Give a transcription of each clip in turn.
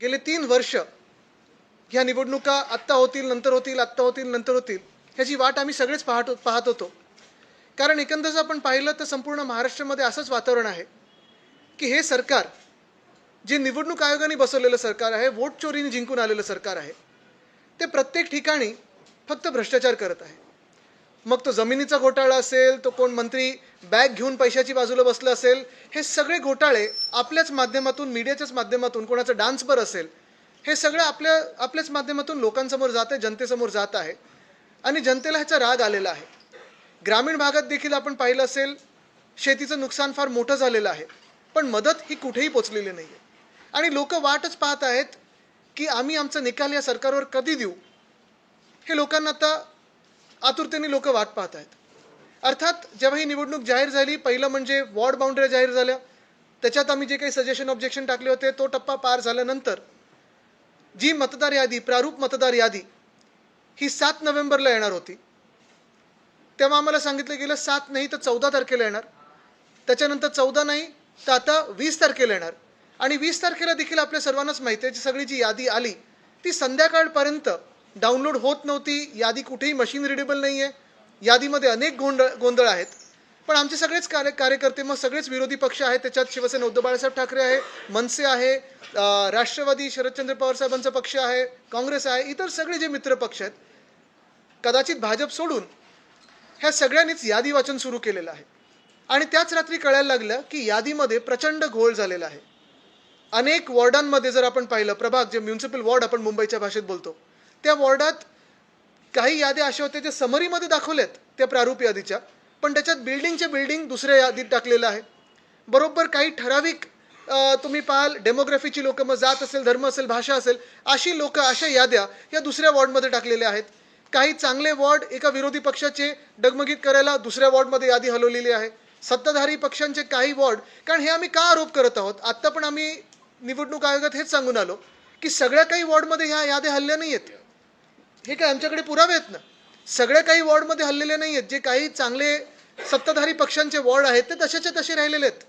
गेले तीन वर्ष ह्या निवडणुका आत्ता होतील नंतर होतील आत्ता होतील नंतर होतील ह्याची वाट आम्ही सगळेच पाहत पाहत होतो. कारण एकंदर जर आपण पाहिलं तर संपूर्ण महाराष्ट्रामध्ये असंच वातावरण आहे की हे सरकार जे निवडणूक आयोगाने बसवलेलं सरकार आहे वोट चोरीने जिंकून आलेलं सरकार आहे ते प्रत्येक ठिकाणी फक्त भ्रष्टाचार करत आहे. मग तो जमिनीचा घोटाळा असेल तो कोण मंत्री बॅग घेऊन पैशाची बाजूला बसलं असेल हे सगळे घोटाळे आपल्याच माध्यमातून मीडियाच्याच माध्यमातून कोणाचं डान्सपर असेल हे सगळं आपल्या आपल्याच माध्यमातून लोकांसमोर जात आहे जनतेसमोर जात आहे. आणि जनतेला ह्याचा राग आलेला आहे. ग्रामीण भागात देखील आपण पाहिलं असेल शेतीचं नुकसान फार मोठं झालेलं आहे. पण मदत ही कुठेही पोचलेली नाही आहे आणि लोक वाटच पाहत आहेत की आम्ही आमचा निकाल या सरकारवर कधी देऊ? हे लोकांना आता आतुरतेने लोक वाट पाहत आहेत. अर्थात जेव्हा ही निवडणूक जाहीर झाली पहिलं म्हणजे वॉर्ड बाउंड्र्या जाहीर झाल्या. त्याच्यात आम्ही जे काही सजेशन ऑब्जेक्शन टाकले होते तो टप्पा पार झाल्यानंतर जी मतदार यादी प्रारूप मतदार यादी ही सात नोव्हेंबरला येणार होती. तेव्हा आम्हाला सांगितलं गेलं सात नाही तर चौदा तारखेला येणार. त्याच्यानंतर चौदा नाही तर आता वीस तारखेला येणार. आणि वीस तारखेला देखील आपल्या सर्वांनाच माहिती आहे जी सगळी जी यादी आली ती संध्याकाळपर्यंत डाउनलोड होत नव्हती. यादी कुठेही मशीन रिडेबल नाही आहे यादीमध्ये अनेक गोंधळ गोंधळ आहेत. पण आमचे सगळेच कार्य कार्यकर्ते मग सगळेच विरोधी पक्ष आहेत. त्याच्यात शिवसेना उद्धव बाळासाहेब ठाकरे आहे मनसे आहे राष्ट्रवादी शरदचंद्र पवार साहेबांचा पक्ष आहे काँग्रेस आहे इतर सगळे जे मित्र पक्ष आहेत कदाचित भाजप सोडून ह्या सगळ्यांनीच यादी वाचन सुरू केलेलं आहे. आणि त्याच रात्री कळायला लागलं की यादीमध्ये प्रचंड घोळ झालेला आहे. अनेक वॉर्डांमध्ये जर आपण पाहिलं प्रभाग जे म्युन्सिपल वॉर्ड आपण मुंबईच्या भाषेत बोलतो त्या वॉर्डात काही याद्या अशा होत्या ज्या समरीमध्ये दाखवल्यात त्या प्रारूप यादीच्या. पण त्याच्यात बिल्डिंगच्या बिल्डिंग दुसऱ्या यादीत टाकलेलं आहे. बरोबर काही ठराविक तुम्ही पाहाल डेमोग्राफीची लोकं मग जात असेल धर्म असेल भाषा असेल अशी लोकं अशा याद्या या दुसऱ्या वॉर्डमध्ये टाकलेल्या आहेत. काही चांगले वॉर्ड एका विरोधी पक्षाचे डगमगीत करायला दुसऱ्या वॉर्डमध्ये यादी हलवलेली आहे. सत्ताधारी पक्षांचे काही वॉर्ड कारण हे आम्ही का आरोप करत आहोत? आत्ता पण आम्ही निवडणूक आयोगात हेच सांगून आलो की सगळ्या काही वॉर्डमध्ये ह्या याद्या हल्ल्या नाही आहेत हे काय आमच्याकडे पुरावे आहेत ना? सगळे काही वॉर्डमध्ये हल्लेले नाही आहेत. जे काही चांगले सत्ताधारी पक्षांचे वॉर्ड आहेत ते तसेचे तसे राहिलेले आहेत.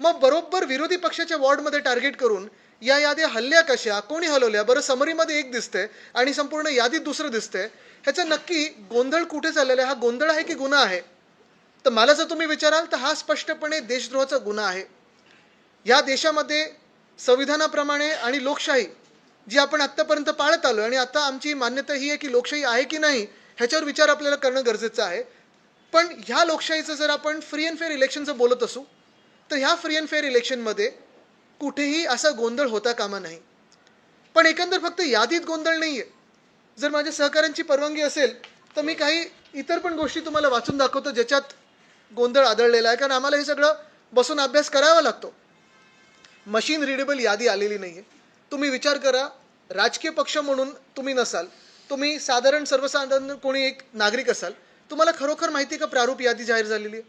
मग बरोबर विरोधी पक्षाच्या वॉर्डमध्ये टार्गेट करून या याद्या हल्ल्या कशा कोणी हलवल्या? बरं समरीमध्ये एक दिसतंय आणि संपूर्ण यादीत दुसरं दिसतंय. ह्याचा नक्की गोंधळ कुठे चाललेला आहे? हा गोंधळ आहे की गुन्हा आहे? तर मला जर तुम्ही विचाराल तर हा स्पष्टपणे देशद्रोहाचा गुन्हा आहे. या देशामध्ये संविधानाप्रमाणे आणि लोकशाही जी आपण आत्तापर्यंत पाळत आलो आणि आता आमची मान्यता ही आहे की लोकशाही आहे की नाही ह्याच्यावर विचार आपल्याला करणं गरजेचं आहे. पण ह्या लोकशाहीचं जर आपण फ्री अँड फेअर इलेक्शनचं बोलत असू तर ह्या फ्री अँड फेअर इलेक्शनमध्ये कुठेही असा गोंधळ होता कामा नाही. पण एकंदर फक्त यादीत गोंधळ नाही आहे जर माझ्या सहकाऱ्यांची परवानगी असेल तर मी काही इतर पण गोष्टी तुम्हाला वाचून दाखवतो ज्याच्यात गोंधळ आदळलेला आहे. कारण आम्हाला हे सगळं बसून अभ्यास करावा लागतो. मशीन रिडेबल यादी आलेली नाही आहे तुम्ही विचार करा राजकीय पक्ष म्हणून तुम्ही नसाल तुम्ही साधारण सर्वसाधारण कोणी एक नागरिक असाल तुम्हाला खरोखर माहिती का प्रारूप यादी जाहीर झालेली आहे?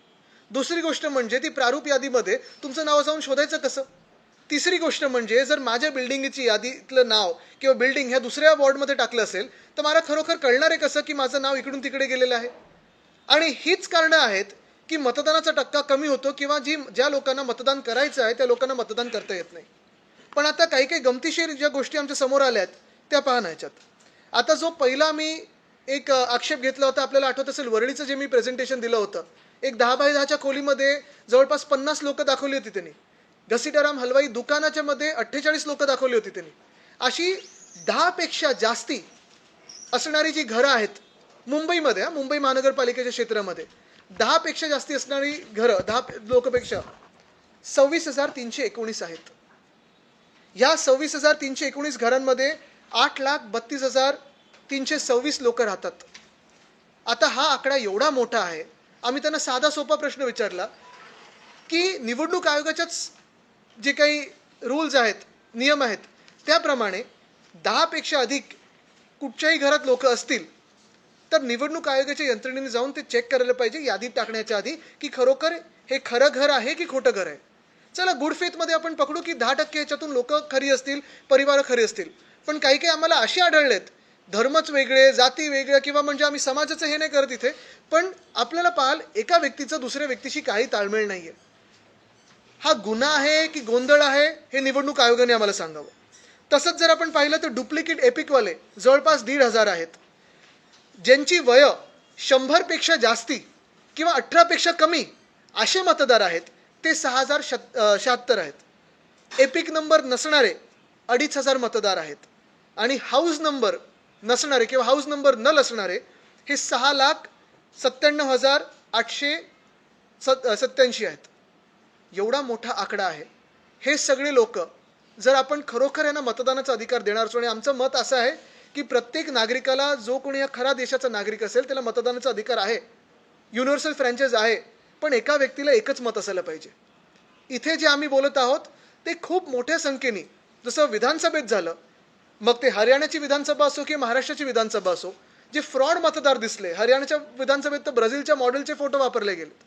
दुसरी गोष्ट म्हणजे ती प्रारूप यादीमध्ये तुमचं नाव जाऊन शोधायचं कसं? तिसरी गोष्ट म्हणजे जर माझ्या बिल्डिंगची यादीतलं नाव किंवा बिल्डिंग ह्या दुसऱ्या वॉर्डमध्ये टाकलं असेल तर मला खरोखर कळणार आहे कसं की माझं नाव इकडून तिकडे गेलेलं आहे? आणि हीच कारणं आहेत की मतदानाचा टक्का कमी होतो किंवा जी ज्या लोकांना मतदान करायचं आहे त्या लोकांना मतदान करता येत नाही. पण आता काही काही गमतीशीर ज्या गोष्टी आमच्यासमोर आल्या आहेत त्या पहा ना ह्याच्यात आता जो पहिला मी एक आक्षेप घेतला होता आपल्याला आठवत असेल वरळीचं जे मी प्रेझेंटेशन दिलं होतं एक दहा बाय दहाच्या खोलीमध्ये जवळपास पन्नास लोकं दाखवली होती त्यांनी. घसीटाराम हलवाई दुकानाच्या मध्ये अठ्ठेचाळीस लोकं दाखवली होती त्यांनी. अशी दहापेक्षा जास्ती असणारी जी घरं आहेत मुंबईमध्ये हा, मुंबई महानगरपालिकेच्या क्षेत्रामध्ये दहापेक्षा जास्ती असणारी घरं दहा लोकपेक्षा सव्वीस हजार तीनशे एकोणीस आहेत. या सव्वीस हजार तीनशे एकोणीस घरांमध्ये आठ लाख बत्तीस हजार तीनशे सव्वीस लोक राहतात. आता हा आकडा एवढा मोठा आहे आम्ही त्यांना साधा सोपा प्रश्न विचारला की निवडणूक आयोगाच्याच जे काही रूल्स आहेत नियम आहेत त्याप्रमाणे दहापेक्षा अधिक कुठच्याही घरात लोक असतील तर निवडणूक आयोगाच्या यंत्रणेने जाऊन ते चेक करायला पाहिजे यादीत टाकण्याच्या आधी की खरोखर हे खरं घर आहे की खोटं घर आहे? चला गुड फेथमध्ये आपण पकडू की दहा टक्के ह्याच्यातून लोक खरी असतील परिवार खरी असतील. पण काही काही आम्हाला असे आढळलेत धर्मच वेगळे जाती वेगळ्या किंवा म्हणजे आम्ही समाजाचं हे नाही करत इथे पण आपल्याला पाहाल एका व्यक्तीचं दुसऱ्या व्यक्तीशी काही ताळमेळ नाही आहे हा गुन्हा आहे की गोंधळ आहे हे निवडणूक आयोगाने आम्हाला सांगावं. तसंच जर आपण पाहिलं तर डुप्लिकेट एपिकवाले जवळपास दीड हजार आहेत. ज्यांची वय शंभरपेक्षा जास्ती किंवा अठरापेक्षा कमी असे मतदार आहेत. ते सहा हजार शत शहात्तर आहेत. एपिक नंबर नसणारे अडीच हजार मतदार आहेत. आणि हाऊस नंबर नसणारे किंवा हाऊस नंबर न नसणारे हे सहा लाख सत्त्याण्णव हजार आठशे सत सत्याऐंशी आहेत. एवढा मोठा आकडा आहे. हे सगळे लोक जर आपण खरोखर यांना मतदानाचा अधिकार देणार असो आणि आमचं मत असं आहे की प्रत्येक नागरिकाला जो कोणी या खरा देशाचा नागरिक असेल त्याला मतदानाचा अधिकार आहे. युनिव्हर्सल फ्रँचाईज आहे. पण एका व्यक्तीला एकच मत असायला पाहिजे. इथे जे आम्ही बोलत आहोत ते खूप मोठ्या संख्येने जसं विधानसभेत झालं मग ते हरियाणाची विधानसभा असो किंवा महाराष्ट्राची विधानसभा असो जे फ्रॉड मतदार दिसले हरियाणाच्या विधानसभेत तर ब्राझीलच्या मॉडेलचे फोटो वापरले गेलेत.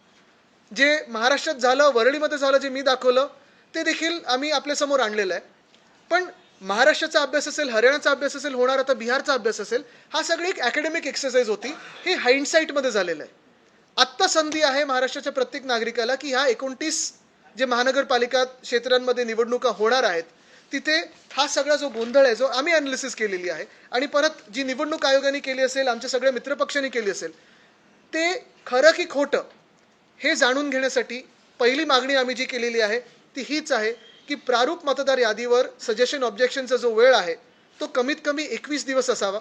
जे महाराष्ट्रात झालं वरळीमध्ये झालं जे मी दाखवलं ते देखील आम्ही आपल्यासमोर आणलेलं आहे. पण महाराष्ट्राचा अभ्यास असेल हरियाणाचा अभ्यास असेल होणार आता बिहारचा अभ्यास असेल हा सगळी एक अकॅडमिक एक्सरसाइज होती हे हाइंडसाईटमध्ये झालेलं आहे. आत्ता संधी आहे महाराष्ट्राच्या प्रत्येक नागरिकाला की ह्या एकोणतीस जे महानगरपालिका क्षेत्रांमध्ये निवडणुका होणार आहेत तिथे हा सगळा जो गोंधळ आहे जो आम्ही अनालिसिस केलेली आहे आणि परत जी निवडणूक आयोगाने केली असेल आमच्या सगळ्या मित्रपक्षांनी केली असेल ते खरं की खोटं हे जाणून घेण्यासाठी पहिली मागणी आम्ही जी केलेली आहे ती हीच आहे की प्रारूप मतदार यादीवर सजेशन ऑब्जेक्शनचा जो वेळ आहे तो कमीत कमी एकवीस दिवस असावा.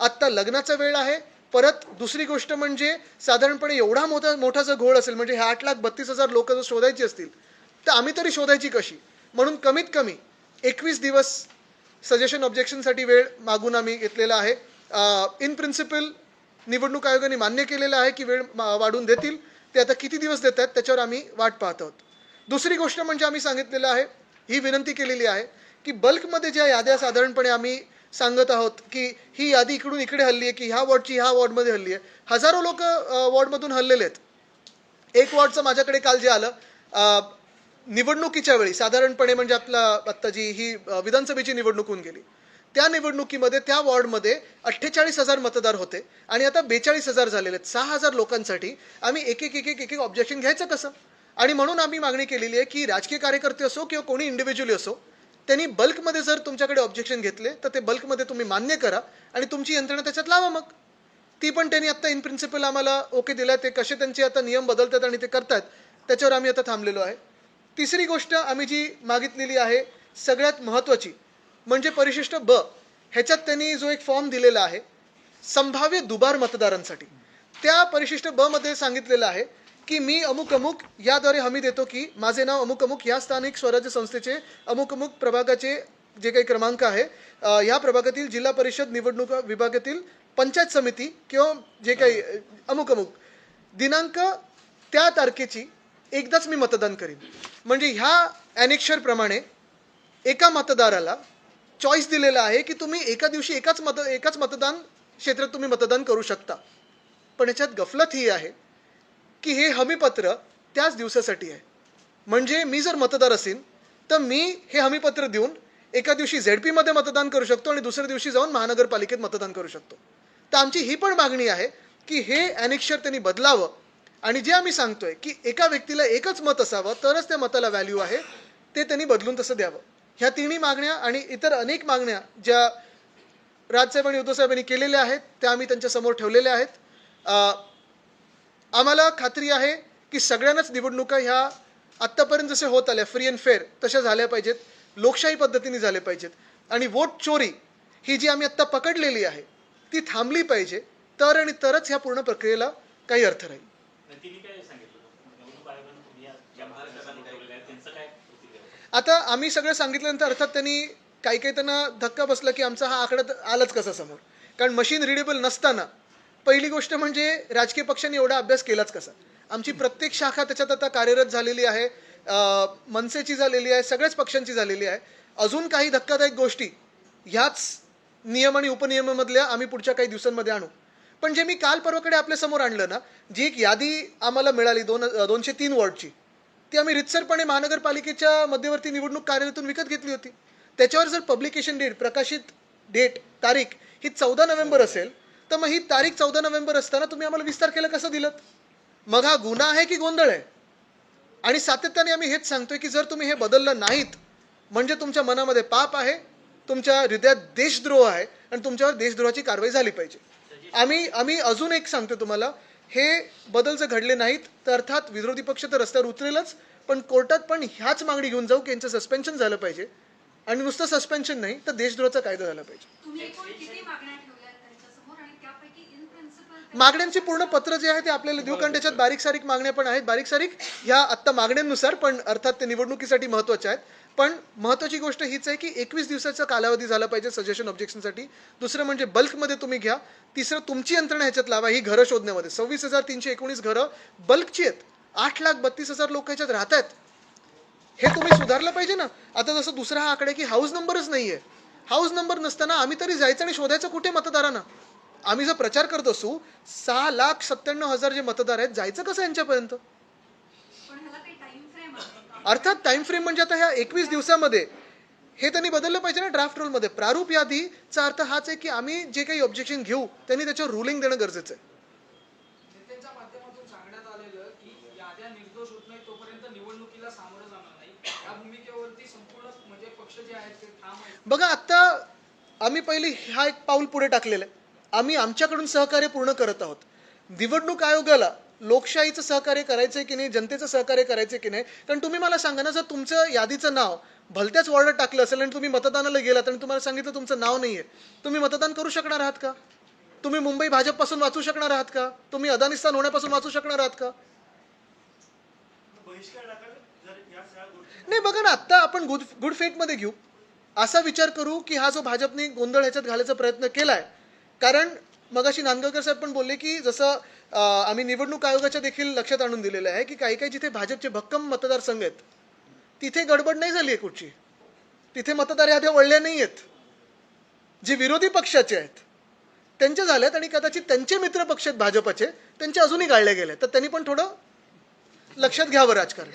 आत्ता लग्नाचा वेळ आहे परत दुसरी गोष्ट म्हणजे साधारणपणे एवढा मोठा मोठा जर घोळ असेल म्हणजे हे आठ लाख बत्तीस हजार लोक जर शोधायची असतील तर आम्ही तरी शोधायची कशी? म्हणून कमीत कमी एकवीस दिवस सजेशन ऑब्जेक्शनसाठी वेळ मागून आम्ही घेतलेला आहे. इन प्रिन्सिपल निवडणूक आयोगाने मान्य केलेलं आहे की वेळ वाढून वाढवून देतील. ते आता किती दिवस देत आहेत त्याच्यावर आम्ही वाट पाहत आहोत. दुसरी गोष्ट म्हणजे आम्ही सांगितलेलं आहे ही विनंती केलेली आहे की बल्कमध्ये ज्या याद्या साधारणपणे आम्ही सांगत आहोत की ही यादी इकडून इकडे हल्ली आहे की ह्या वॉर्डची ह्या वॉर्डमध्ये हल्ली आहे. हजारो लोक वॉर्डमधून हल्लेले आहेत. एक वॉर्डचं माझ्याकडे काल जे आलं निवडणुकीच्या वेळी साधारणपणे म्हणजे आपला आत्ता जी ही विधानसभेची निवडणूक होऊन गेली त्या निवडणुकीमध्ये त्या वॉर्डमध्ये अठ्ठेचाळीस हजार मतदार होते आणि आता बेचाळीस हजार झालेले आहेत. सहा हजार लोकांसाठी आम्ही एक एक एक एक एक ऑब्जेक्शन घ्यायचं कसं? आणि म्हणून आम्ही मागणी केलेली आहे की राजकीय कार्यकर्ते असो किंवा कोणी इंडिव्हिज्युअली असो त्यांनी बल्कमध्ये जर तुमच्याकडे ऑब्जेक्शन घेतले तर ते बल्कमध्ये तुम्ही मान्य करा आणि तुमची यंत्रणा त्याच्यात लावा मग. ती पण त्यांनी आत्ता इन प्रिन्सिपल आम्हाला ओके दिला ते कसे त्यांचे आता नियम बदलतात आणि ते करतात त्याच्यावर आम्ही आता थांबलेलो आहे. तिसरी गोष्ट आम्ही जी मागितलेली आहे सगळ्यात महत्त्वाची म्हणजे परिशिष्ट ब ह्याच्यात त्यांनी जो एक फॉर्म दिलेला आहे संभाव्य दुबार मतदारांसाठी. त्या परिशिष्ट ब मध्ये सांगितलेलं आहे की मी अमुक अमुक याद्वारे हमी देतो की माझे नाव अमुक अमुक या स्थानिक स्वराज्य संस्थेचे अमुक अमुक प्रभागाचे जे काही क्रमांक आहे ह्या प्रभागातील जिल्हा परिषद निवडणूक विभागातील पंचायत समिती किंवा जे काही अमुक अमुक दिनांक त्या तारखेची एकदाच मी मतदान करीन. म्हणजे ह्या ॲनेक्शरप्रमाणे एका मतदाराला चॉईस दिलेला आहे की तुम्ही एका दिवशी एकाच मत एकाच मतदान क्षेत्रात तुम्ही मतदान करू शकता. पण याच्यात गफलत ही आहे की हे हमीपत्र त्याच दिवसासाठी आहे. म्हणजे मी जर मतदार असेल तर मी हे हमीपत्र देऊन एका दिवशी झेड पीमध्ये मतदान करू शकतो आणि दुसऱ्या दिवशी जाऊन महानगरपालिकेत मतदान करू शकतो. तर आमची ही पण मागणी आहे की हे ॲनेक्शर त्यांनी बदलावं आणि जे आम्ही सांगतोय की एका व्यक्तीला एकच मत असावं तरच त्या मताला व्हॅल्यू आहे ते त्यांनी बदलून तसं द्यावं. ह्या तिन्ही मागण्या आणि इतर अनेक मागण्या ज्या राजसाहेब आणि उद्धवसाहेबांनी केलेल्या आहेत त्या आम्ही त्यांच्यासमोर ठेवलेल्या आहेत. आम्हाला खात्री आहे की सगळ्यांनाच निवडणुका ह्या आत्तापर्यंत जसे होत आल्या फ्री अँड फेअर तशा झाल्या पाहिजेत लोकशाही पद्धतीने झाल्या पाहिजेत. आणि वोट चोरी ही जी आम्ही आत्ता पकडलेली आहे ती थांबली पाहिजे तर आणि तरच ह्या पूर्ण प्रक्रियेला काही अर्थ राहील. होती? आता आम्ही सगळं सांगितल्यानंतर अर्थात त्यांनी काही काही त्यांना धक्का बसला की आमचा हा आकडा आलाच कसा समोर? कारण मशीन रिडेबल नसताना पहिली गोष्ट म्हणजे राजकीय पक्षांनी एवढा अभ्यास केलाच कसा? आमची प्रत्येक शाखा त्याच्यात आता कार्यरत झालेली आहे मनसेची झालेली आहे सगळ्याच पक्षांची झालेली आहे. अजून काही धक्कादायक गोष्टी ह्याच नियम आणि उपनियमामधल्या आम्ही पुढच्या काही दिवसांमध्ये आणू. पण जे मी काल परवाकडे आपल्यासमोर आणलं ना जी एक यादी आम्हाला मिळाली दोन दोनशे तीन वॉर्डची ती आम्ही रितसरपणे महानगरपालिकेच्या मध्यवर्ती निवडणूक कार्यालयातून विकत घेतली होती. त्याच्यावर जर पब्लिकेशन डेट प्रकाशित डेट तारीख ही चौदा नोव्हेंबर असेल तर मग ही तारीख चौदा नोव्हेंबर असताना तुम्ही आम्हाला विस्तार केलं कसं दिलं? मग हा गुन्हा आहे की गोंधळ आहे? आणि सातत्याने आम्ही हेच सांगतोय की जर तुम्ही हे बदललं नाहीत म्हणजे तुमच्या मनामध्ये पाप आहे तुमच्या हृदयात देशद्रोह आहे आणि तुमच्यावर देशद्रोहाची कारवाई झाली पाहिजे. आम्ही आम्ही अजून एक सांगतो तुम्हाला हे बदल जर घडले नाहीत तर अर्थात विरोधी पक्ष तर रस्त्यावर उतरेलच पण कोर्टात पण ह्याच मागणी घेऊन जाऊ की यांचं सस्पेन्शन झालं पाहिजे. आणि नुसतं सस्पेन्शन नाही तर देशद्रोहाचा कायदा झाला पाहिजे. मागण्यांची पूर्ण पत्र जे आहे ते आपल्याला देऊ कारण त्याच्यात बारीक सारीक मागण्या पण आहेत. बारीक सारीक ह्या आत्ता मागण्यांनुसार पण अर्थात ते निवडणुकीसाठी महत्त्वाच्या आहेत. पण महत्त्वाची गोष्ट हीच आहे की एकवीस दिवसाचा कालावधी झाला पाहिजे सजेशन ऑब्जेक्शनसाठी दुसरं म्हणजे बल्कमध्ये तुम्ही घ्या. तिसरं तुमची यंत्रणा ह्याच्यात लावा ही घरं शोधण्यामध्ये. सव्वीस हजार तीनशे एकोणीस घरं बल्कची आहेत. आठ लाख बत्तीस हजार लोक ह्याच्यात राहत आहेत. हे तुम्ही सुधारलं पाहिजे ना. आता जसं दुसरा हा आकडे की हाऊस नंबरच नाही आहे हाऊस नंबर नसताना आम्ही तरी जायचं आणि शोधायचं कुठे मतदारांना? आम्ही जर प्रचार करत असू सहा लाख सत्त्याण्णव हजार जे मतदार आहेत जायचं कसं यांच्यापर्यंत? अर्थात टाइम फ्रेम म्हणजे आता ह्या एकवीस दिवसामध्ये हे त्यांनी बदललं पाहिजे ना ड्राफ्ट रोलमध्ये प्रारूप यादीचा अर्थ हाच आहे की आम्ही जे काही ऑब्जेक्शन घेऊ त्यांनी त्याच्यावर रुलिंग देणं गरजेचं आहे. म्हणजे बघा आत्ता आम्ही पहिली हा एक पाऊल पुढे टाकलेलं आहे. आम्ही आमच्याकडून सहकार्य पूर्ण करत आहोत. निवडणूक आयोगाला लोकशाहीचं सहकार्य करायचं की नाही जनतेचं सहकार्य करायचं की नाही कारण तुम्ही मला सांगा ना जर तुमचं यादीचं नाव भलत्याच वॉर्डात टाकलं असेल आणि तुम्ही मतदानाला गेलात आणि तुम्हाला सांगितलं तुमचं नाव नाही आहे तुम्ही मतदान करू शकणार आहात का? तुम्ही मुंबई भाजपपासून वाचू शकणार आहात का? तुम्ही अदानिस्तान होण्यापासून वाचू शकणार आहात का? नाही बघा ना आत्ता आपण गुड गुड फेटमध्ये घेऊ. असा विचार करू की हा जो भाजपने गोंधळ ह्याच्यात घालायचा प्रयत्न केलाय कारण मगाशी नांदगावकर साहेब पण बोलले की जसं आम्ही निवडणूक आयोगाच्या देखील लक्षात आणून दिलेलं आहे की काही काही जिथे भाजपचे भक्कम मतदारसंघ आहेत तिथे गडबड नाही झाली आहे कुठची तिथे मतदार याद्या वळल्या नाही आहेत. जे विरोधी पक्षाचे आहेत त्यांच्या झाल्यात आणि कदाचित त्यांचे मित्र पक्ष आहेत भाजपचे त्यांचे अजूनही गाळले गेले तर त्यांनी पण थोडं लक्षात घ्यावं राजकारण.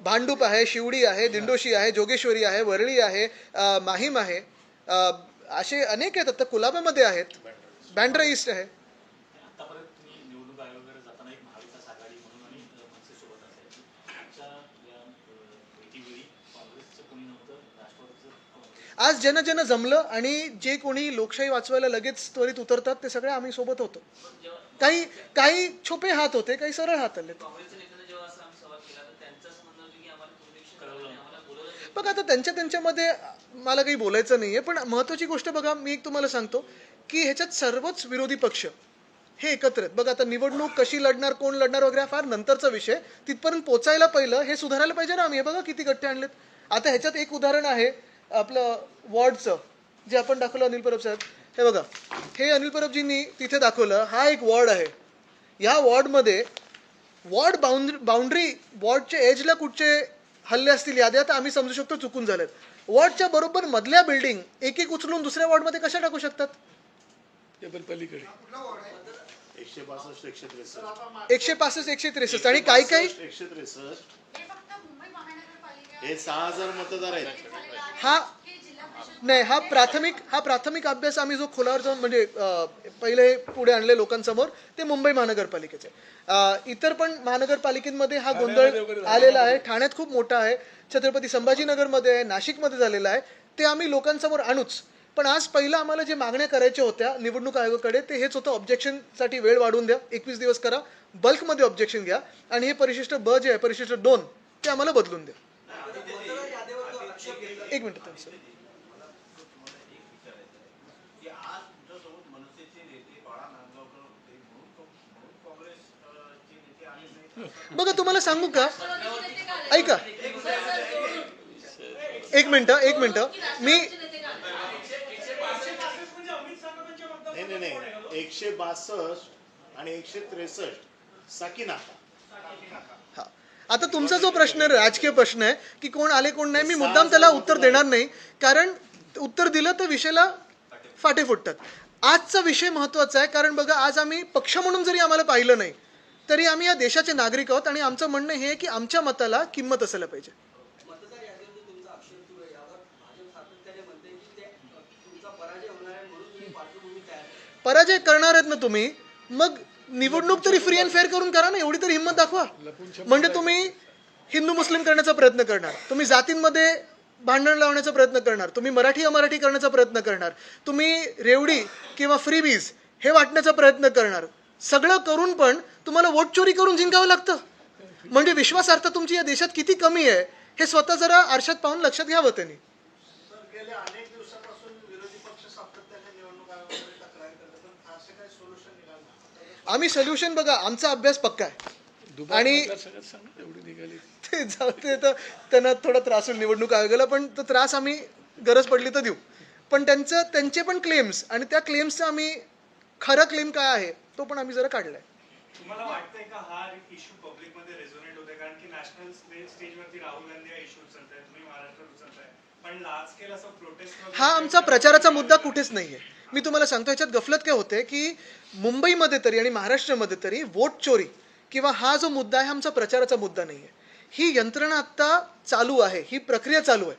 भांडूप आहे शिवडी आहे दिंडोशी आहे जोगेश्वरी आहे वरळी आहे माहीम आहे. असे अनेक आहेत आता कुलाब्यामध्ये आहेत. बँड्रा ईस्ट आहे. आज जन ज्यांना जमलं आणि जे कोणी लोकशाही वाचवायला लगेच त्वरित उतरतात ते सगळे आम्ही सोबत होतो. काही काही छोपे हात होते काही सरळ हात आले बघा आता त्यांच्या त्यांच्यामध्ये मला काही बोलायचं नाही आहे पण महत्त्वाची गोष्ट बघा मी एक तुम्हाला सांगतो की ह्याच्यात सर्वच विरोधी पक्ष हे एकत्र आहेत. बघा आता निवडणूक कशी लढणार कोण लढणार वगैरे फार नंतरचा विषय तिथपर्यंत पोचायला पहिलं हे सुधारायला पाहिजे ना आम्ही. हे बघा किती गट्टे आणलेत. आता ह्याच्यात एक उदाहरण आहे आपलं वॉर्डचं जे आपण दाखवलं अनिल परब साहेब. हे बघा हे अनिल परबजींनी तिथे दाखवलं हा एक वॉर्ड आहे. ह्या वॉर्डमध्ये वॉर्ड बाउंड्री बाउंड्री वॉर्डच्या एजला कुठचे हल्ले असतील याद्या तर आम्ही समजू शकतो चुकून झालेत. वॉर्डच्या बरोबर मधल्या बिल्डिंग एक एक उचलून दुसऱ्या वॉर्डमध्ये कशा टाकू शकतात? एकशे पासष्ट एकशे त्रेसष्ट. आणि काही काही एकशे त्रेसष्ट. हे सहा हजार मतदार आहेत. हा हे नाही हा प्राथमिक हा प्राथमिक अभ्यास आम्ही जो खोलावर जाऊन म्हणजे अं, पहिले पुढे आणले लोकांसमोर ते मुंबई महानगरपालिकेचे. अं, इतर पण महानगरपालिकेमध्ये हा गोंधळ आलेला आहे. ठाण्यात खूप मोठा आहे. छत्रपती संभाजीनगरमध्ये आहे नाशिकमध्ये झालेला आहे. ते आम्ही लोकांसमोर आणूच. पण आज पहिलं आम्हाला जे मागण्या करायच्या होत्या निवडणूक आयोगाकडे ते हेच होतं ऑब्जेक्शनसाठी वेळ वाढवून द्या एकवीस दिवस करा बल्कमध्ये ऑब्जेक्शन घ्या आणि हे परिशिष्ट ब जे आहे परिशिष्ट दोन ते आम्हाला बदलून द्या. एक मिनिट थांब सर की आज तुमच्यासोबत मनसेचे नेते बाळा नांदगावकर होते म्हणून तो- म्हणून काँग्रेस अ, चे नेते आले नाही बघा तुम्हाला सांगू का? ऐका. एक मिनिट एक मिनिट. मी नाही नाही नाही. एकशे बासष्ट आणि एकशे त्रेसष्ट. हा. आता तुमचा जो प्रश्न आहे राजकीय प्रश्न आहे की कोण आले कोण नाही मी मुद्दाम त्याला उत्तर देणार नाही. कारण उत्तर दिलं तर विषयाला फाटे फुटतात. आजचा विषय महत्त्वाचा आहे कारण बघा आज आम्ही पक्ष म्हणून जरी आम्हाला पाहिलं नाही तरी आम्ही या देशाचे नागरिक आहोत आणि आमचं म्हणणं हे आहे की आमच्या मताला किंमत असायला पाहिजे. पराजय करणार आहेत ना तुम्ही मग निवडणूक तरी फ्री अँड फेअर करून करा ना एवढी तरी हिंमत दाखवा. म्हणजे तुम्ही हिंदू मुस्लिम करण्याचा प्रयत्न करणार तुम्ही जातींमध्ये भांडण लावण्याचा प्रयत्न करणार तुम्ही मराठी अमराठी करण्याचा प्रयत्न करणार तुम्ही रेवडी किंवा फ्रीबीज हे वाटण्याचा प्रयत्न करणार. सगळं करून पण तुम्हाला वोट चोरी करून जिंकावं लागतं. म्हणजे विश्वासार्हता तुमची या देशात किती कमी आहे हे स्वतः जरा आरशात पाहून लक्षात घ्यावं त्यांनी. तर गेल्या अनेक दिवसापासून विरोधी पक्ष सातत्याने निवडणूक आयोगाकडे तक्रार करतात पण फारसे काही सोल्युशन निघालं नाही. आम्ही सोल्युशन बघा आमचा अभ्यास पक्का आहे. आणि ते जाऊ ते तर त्यांना थोडा त्रास होईल निवडणूक आयोगाला पण तो त्रास आम्ही गरज पडली तर देऊ. पण त्यांचं त्यांचे पण क्लेम्स आणि त्या क्लेम्सचा आम्ही खरं क्लेम काय आहे तो पण आम्ही जरा काढलाय. तुम्हाला वाटतंय का हा इश्यू पब्लिकमध्ये रेझोनेट होते कारण की नॅशनल स्टेजवरती राहुल गांधी हा इश्यू उचलताय तुम्ही महाराष्ट्रात उचलताय पण लार्ज स्केल असं प्रोटेस्ट हा आमचा प्रचाराचा मुद्दा कुठेच नाहीये. मी तुम्हाला सांगतो ह्याच्यात गफलत काय होते की मुंबईमध्ये तरी आणि महाराष्ट्रामध्ये तरी वोट चोरी किंवा हा जो मुद्दा आहे आमचा प्रचाराचा मुद्दा नाहीये. ही यंत्रणा आत्ता चालू आहे ही प्रक्रिया चालू आहे.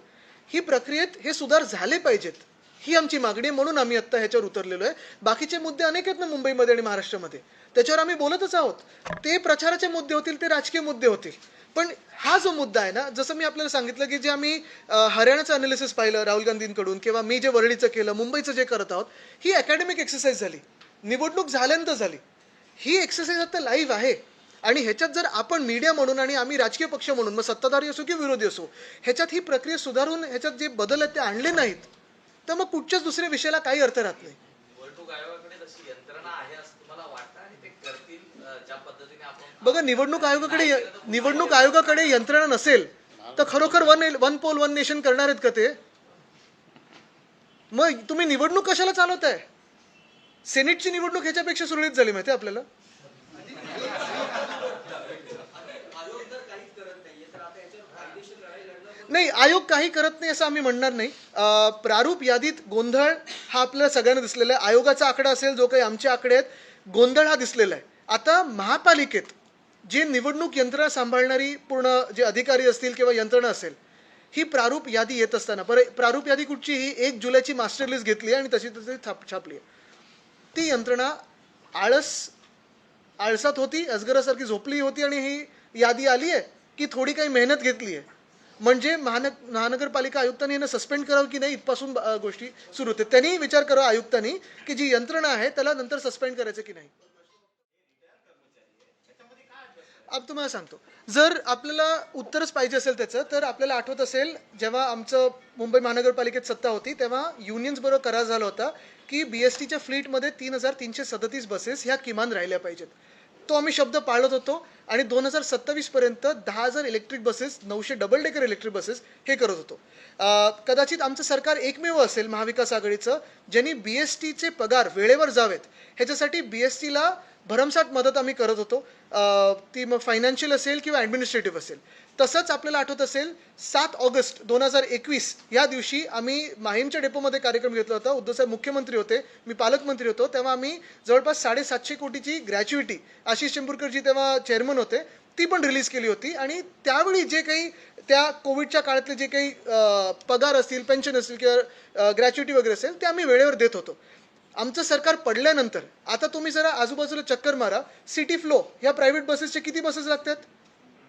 ही प्रक्रियेत हे सुधार झाले पाहिजेत. ही आमची मागणी म्हणून आम्ही आत्ता ह्याच्यावर उतरलेलो आहे. बाकीचे मुद्दे अनेक आहेत ना मुंबईमध्ये आणि महाराष्ट्रामध्ये. त्याच्यावर आम्ही बोलतच आहोत. ते प्रचाराचे मुद्दे होतील ते राजकीय मुद्दे होतील. पण हा जो मुद्दा आहे ना जसं मी आपल्याला सांगितलं की जे आम्ही हरियाणाचं अनालिसिस पाहिलं राहुल गांधींकडून किंवा मी जे वरळीचं केलं मुंबईचं जे करत आहोत ही अकॅडमिक एक्सरसाइज झाली. निवडणूक झाल्यानंतर झाली. ही एक्सरसाइज आता लाईव्ह आहे. आणि ह्याच्यात जर आपण मीडिया म्हणून आणि आम्ही राजकीय पक्ष म्हणून मग सत्ताधारी असो की विरोधी असो ह्याच्यात ही प्रक्रिया सुधारून ह्याच्यात जे बदल आहेत ते आणले नाहीत. तर मग कुठच्याच दुसऱ्या विषयाला काही अर्थ राहत नाही. बघा निवडणूक आयोगाकडे निवडणूक आयोगाकडे यंत्रणा नसेल तर खरोखर one one poll one nation करणार आहेत का ते? मग तुम्ही निवडणूक कशाला चालवताय? सेनेटची निवडणूक ह्याच्यापेक्षा सुरळीत झाली माहिती आपल्याला आयोग जर काहीच करत नाहीये तर आता याच्यावर कायदेशीर लढाई लढणं पण नाही आयोग काही करत नाही असं आम्ही म्हणणार नाही. प्रारूप यादीत गोंधळ हा आपल्याला सगळ्यांना दिसलेला आहे. आयोगाचा आकडा असेल जो काही आमचे आकडे आहेत गोंधळ हा दिसलेला आहे. आता महापालिकेत जे निवडणूक यंत्रणा सांभाळणारी पूर्ण जे अधिकारी असतील किंवा यंत्रणा असेल ही प्रारूप यादी येत असताना पर प्रारूप यादी कुठची? ही एक जुलैची मास्टर लिस्ट घेतली आणि तशी तशी छाप छापली आहे. ती यंत्रणा आळस आळसात होती अजगरासारखी झोपली होती आणि ही यादी आली आहे की थोडी काही मेहनत घेतली आहे. म्हणजे महानग महानगरपालिका आयुक्तांनी यांना सस्पेंड करावं की नाही इथपासून गोष्टी सुरू होते. त्यांनी विचार करावा आयुक्तांनी की जी यंत्रणा आहे त्याला नंतर सस्पेंड करायचं की नाही. अब तुम्हाला सांगतो. जर आपल्याला उत्तरच पाहिजे असेल त्याचं तर आपल्याला आठवत असेल जेव्हा आमचं मुंबई महानगरपालिकेत सत्ता होती तेव्हा युनियन्स बरोबर करार झाला होता की बी एस टीच्या फ्लीटमध्ये तीन हजार तीनशे सदतीस बसेस ह्या किमान राहिल्या पाहिजेत. तो आम्ही शब्द पाळत होतो. आणि दोन हजार सत्तावीसपर्यंत दहा हजार इलेक्ट्रिक बसेस नऊशे डबल डेकर इलेक्ट्रिक बसेस हे करत होतो. कदाचित आमचं सरकार एकमेव असेल महाविकास आघाडीचं ज्यांनी बी एस टीचे पगार वेळेवर जावेत. ह्याच्यासाठी बी एस टीला भरमसाठ मदत आम्ही करत होतो. ती मग फायनान्शियल असेल किंवा ॲडमिनिस्ट्रेटिव्ह असेल. तसंच आपल्याला आठवत असेल सात ऑगस्ट दोन हजार एकवीस या दिवशी आम्ही माहीमच्या डेपोमध्ये कार्यक्रम घेतला होता. उद्धवसाहेब मुख्यमंत्री होते मी पालकमंत्री होतो. तेव्हा आम्ही जवळपास साडेसातशे कोटीची ग्रॅच्युइटी आशिष चेंबूरकरजी तेव्हा चेअरमन होते ती पण रिलीज केली होती. आणि त्यावेळी जे काही त्या कोविडच्या काळातले जे काही पगार असतील पेन्शन असतील किंवा ग्रॅच्युटी वगैरे असेल ते आम्ही वेळेवर देत होतो. आमचं सरकार पडल्यानंतर आता तुम्ही जरा आजूबाजूला चक्कर मारा. सिटी फ्लो ह्या प्रायव्हेट बसेसचे किती बसेस लागतात?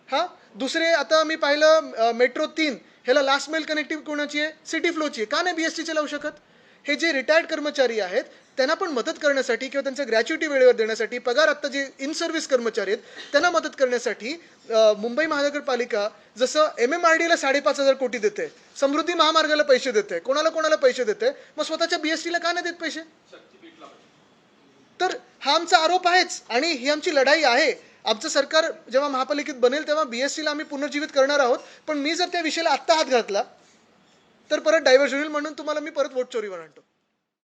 हा? दुसरे आता मी पाहिलं मेट्रो तीन ह्याला लास्ट मेल कनेक्टिव्ह कोणाची आहे? सिटी फ्लोची आहे. का नाही बी एस टीचे लावू शकत? हे जे रिटायर्ड कर्मचारी आहेत त्यांना पण मदत करण्यासाठी किंवा त्यांचं ग्रॅच्युटी वेळेवर देण्यासाठी पगार आत्ता जे इन सर्व्हिस कर्मचारी आहेत त्यांना मदत करण्यासाठी मुंबई महानगरपालिका जसं एम एम आर डीला साडेपाच हजार कोटी देते समृद्धी महामार्गाला पैसे देते कोणाला कोणाला पैसे देते मग स्वतःच्या बी एस टीला का नाही देत पैसे? तर हा आमचा आरोप आहेच आणि ही आमची लढाई आहे. आमचं सरकार जेव्हा महापालिकेत बनेल तेव्हा बी एस टीला आम्ही पुनर्जीवित करणार आहोत पण मी जर त्या विषयाला आत्ता हात घातला तर परत डायव्हर्शन होईल म्हणून तुम्हाला मी परत वोट चोरीवर आणतो.